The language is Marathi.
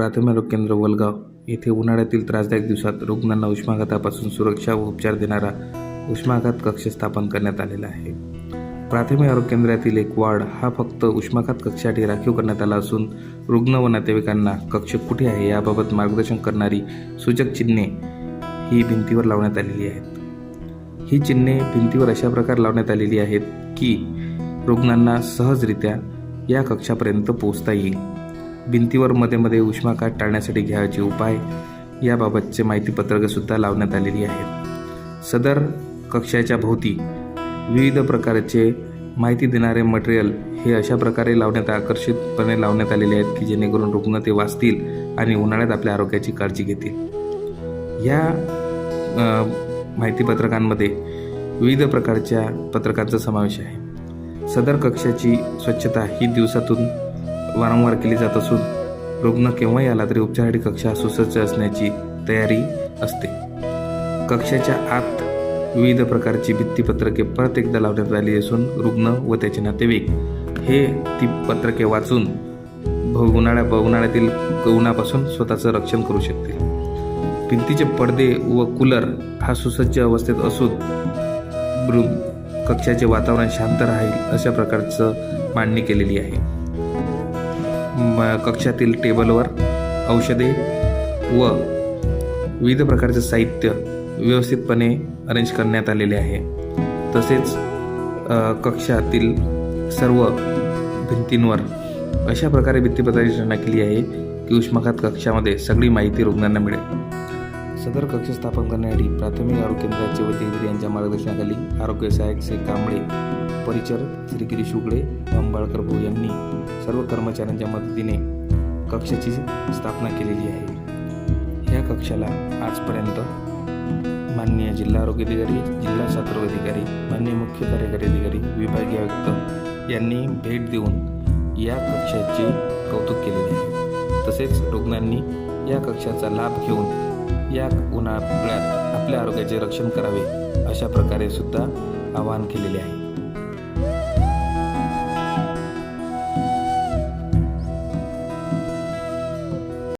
प्राथमिक आरोग्य केंद्र वलगाव येथे उन्हाळ्यातील त्रासदायक दिवसात रुग्णांना उष्माघातापासून सुरक्षा व उपचार देणारा उष्माघात कक्ष स्थापन करण्यात आलेला आहे. प्राथमिक आरोग्य केंद्रातील एक वार्ड हा फक्त उष्माघात कक्षासाठी राखीव करण्यात आला असून रुग्ण व नातेवाईकांना कक्ष कुठे आहे याबाबत मार्गदर्शन करणारी सूचक चिन्हे ही भिंतीवर लावण्यात आलेली आहेत. ही चिन्हे भिंतीवर अशा प्रकारे लावण्यात आलेली आहेत की रुग्णांना सहजरित्या या कक्षापर्यंत पोहोचता येईल. भिंतीवर मध्ये मध्ये उष्माघात टाळण्यासाठी घ्यायचे उपाय याबाबतचे माहितीपत्रकसुद्धा लावण्यात आलेली आहेत. सदर कक्षाच्या भोवती विविध प्रकारचे माहिती देणारे मटेरियल हे अशा प्रकारे लावण्यात आकर्षितपणे लावण्यात आलेले आहेत की जेणेकरून रुग्ण ते वाचतील आणि उन्हाळ्यात आपल्या आरोग्याची काळजी घेतील. या माहितीपत्रकांमध्ये विविध प्रकारच्या पत्रकांचा समावेश आहे. सदर कक्षाची स्वच्छता ही दिवसातून वारंवार केली जात असून रुग्ण केव्हाही आला तरी उपचारासाठी कक्षा सुसज्ज असण्याची तयारी असते. कक्षाच्या आत विविध प्रकारची भित्तीपत्रके परत एकदा लावण्यात आली असून रुग्ण व त्याचे नातेवाईक हे ती पत्रके वाचून भ- उन्हाळ्या उन्हाळ्यातील उन्हापासून स्वतःचं रक्षण करू शकतील. भिंतीचे पडदे व कूलर हा सुसज्ज अवस्थेत असून कक्षाचे वातावरण शांत राहील अशा प्रकारचं मांडणी केलेली आहे. कक्षातील टेबलवर औषधे व विविध प्रकारचे साहित्य व्यवस्थितपणे अरेंज करण्यात आलेले आहे. तसेच कक्षातील सर्व भिंतींवर अशा प्रकारे भित्तीपत्राची रचना केली आहे की उष्माघात कक्षामध्ये सगळी माहिती रुग्णांना मिळेल. सदर कक्ष स्थापन करण्यासाठी प्राथमिक आरोग्य केंद्राचे वैद्यकीय यांच्या मार्गदर्शनाखाली आरोग्य सहाय्यक श्री कांबळे परिचर श्री गिरीश उगडे अंबाळकर भाऊ यांनी सर्व कर्मचाऱ्यांच्या मदतीने कक्षाची स्थापना केलेली आहे. या कक्षाला आजपर्यंत माननीय जिल्हा आरोग्य अधिकारी जिल्हा सातरोग अधिकारी माननीय मुख्य कार्यकारी अधिकारी विभागीय आयुक्त यांनी भेट देऊन या कक्षाचे कौतुक केलेले आहे. तसेच रुग्णांनी या कक्षाचा लाभ घेऊन या उन्हाळ्यात आपल्या आरोग्याचे रक्षण करावे अशा प्रकारे सुद्धा आवाहन केलेले आहे.